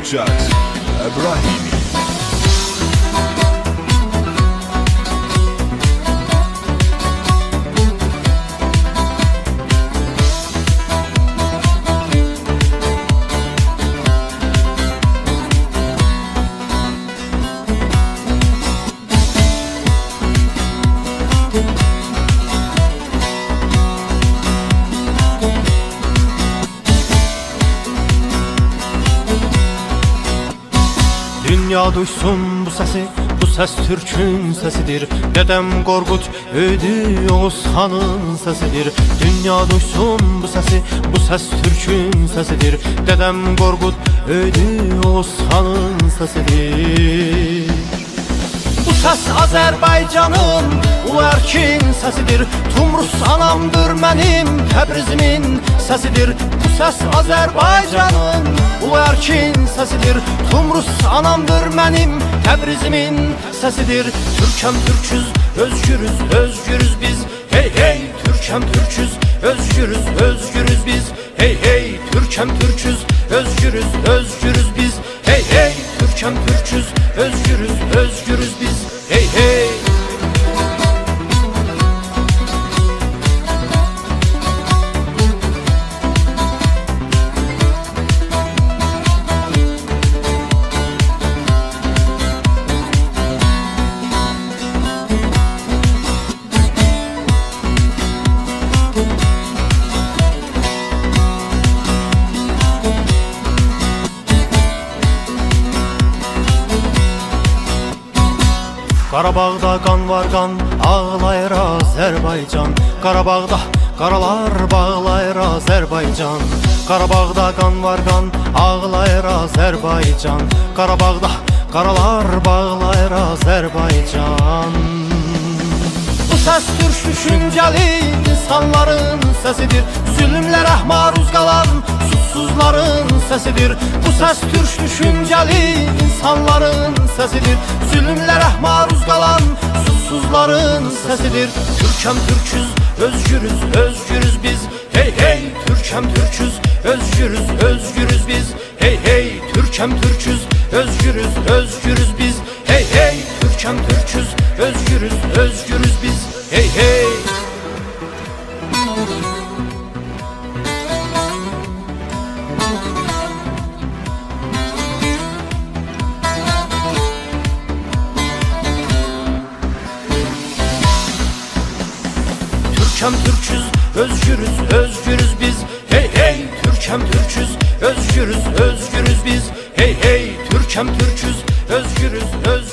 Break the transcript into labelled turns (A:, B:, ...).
A: Ocak Ebrahimi
B: Dünya duysun bu sesi Bu ses Türk'ün sesidir. Dedem Korkut ödü Oğuzhan'ın sesidir. Dünya duysun bu sesi Bu ses Türk'ün sesidir. Dedem Korkut ödü Oğuzhan'ın sesidir. Bu ses Azerbaycan'ın Ulu Erkin sesidir. Tumrus anamdır benim Tebrizimin sesidir. Bu ses Azerbaycan'ın Ulu Erkin sesidir. Tumrus anamdır benim Tebrizimin sesidir. Türkem Türküz özgürüz özgürüz biz. Hey hey Türkem Türküz özgürüz özgürüz biz. Hey hey Türkem Türküz özgürüz özgürüz biz. Hey hey Türkem Türküz özgürüz özgürüz biz. Hey hey Qarabağda qan var qan, ağlayır Azərbaycan Qarabağda qaralar bağlayır Azərbaycan Qarabağda qan var qan, ağlayır Azərbaycan Qarabağda qaralar bağlayır Azərbaycan Bu səs türk düşüncəli insanların səsidir Zülmlərə maruz qalan susuzların səsidir Bu səs türk düşüncəli insanların səsidir Zülmlərə maruz qalan susuzların səsidir Türkəm Türküz, özgürüz, özgürüz biz. Hey hey, Türkəm Türküz, özgürüz, özgürüz biz. Hey hey, Türkəm Türküz, özgürüz, özgürüz biz. Hey hey Türkem Türküz, özgürüz, özgürüz biz. Hey hey, Türkem Türküz, özgürüz, özgürüz biz. Hey hey, Türkem Türküz, özgürüz, özgürüz biz. Hey hey, Türkem Türküz, özgürüz, özgürüz